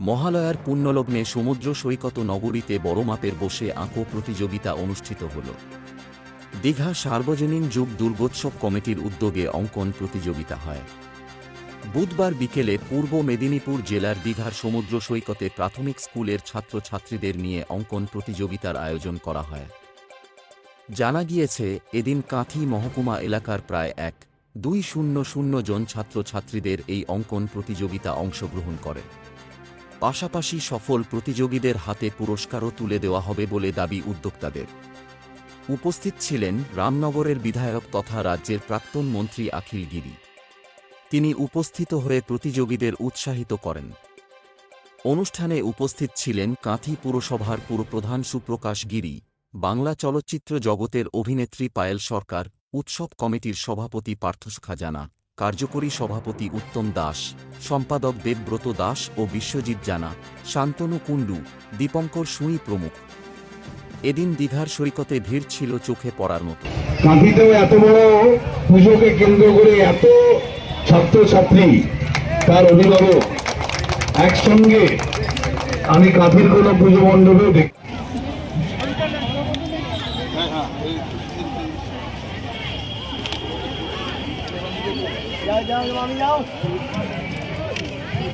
মহালয়ার পুণ্যলগ্নে সমুদ্র সৈকত নগরীতে বড় মাপের বসে আঁকো প্রতিযোগিতা অনুষ্ঠিত হল। দীঘা সার্বজনীন যুগ দুর্গোৎসব কমিটির উদ্যোগে অঙ্কন প্রতিযোগিতা হয়। বুধবার বিকেলে পূর্ব মেদিনীপুর জেলার দীঘার সমুদ্র সৈকতে প্রাথমিক স্কুলের ছাত্রছাত্রীদের নিয়ে অঙ্কন প্রতিযোগিতার আয়োজন করা হয়। জানা গিয়েছে, এদিন কাঁথি মহকুমা এলাকার প্রায় এক, দুই শূন্য শূন্য জন ছাত্রছাত্রীদের এই অঙ্কন প্রতিযোগিতা অংশগ্রহণ করে। পাশাপাশি সফল প্রতিযোগীদের হাতে পুরস্কারও তুলে দেওয়া হবে বলে দাবি উদ্যোক্তাদের। উপস্থিত ছিলেন রামনগরের বিধায়ক তথা রাজ্যের প্রাক্তন মন্ত্রী আখিল গিরি। তিনি উপস্থিত হয়ে প্রতিযোগীদের উৎসাহিত করেন। অনুষ্ঠানে উপস্থিত ছিলেন কাঁথি পুরসভার পুরপ্রধান সুপ্রকাশ গিরি, বাংলা চলচ্চিত্র জগতের অভিনেত্রী পায়েল সরকার, উৎসব কমিটির সভাপতি পার্থস খাজানা কার্যকরী সভাপতি উত্তম দাস সম্পাদক দেবব্রত দাস ও বিশ্বজিৎ জানা শান্তনু কুণ্ডু দীপঙ্কর সুই প্রমুখ। এদিন দীঘার সৈকতে ভিড় ছিল চোখে পড়ার মতো। কাঁথিতেও এত বড় পুজোকে কেন্দ্র করে এত ছাত্রছাত্রী তার অভিভাবক একসঙ্গে আমি কাঁথির কোনো পুজো মণ্ডপেও দেখ। Yeah, down, me down.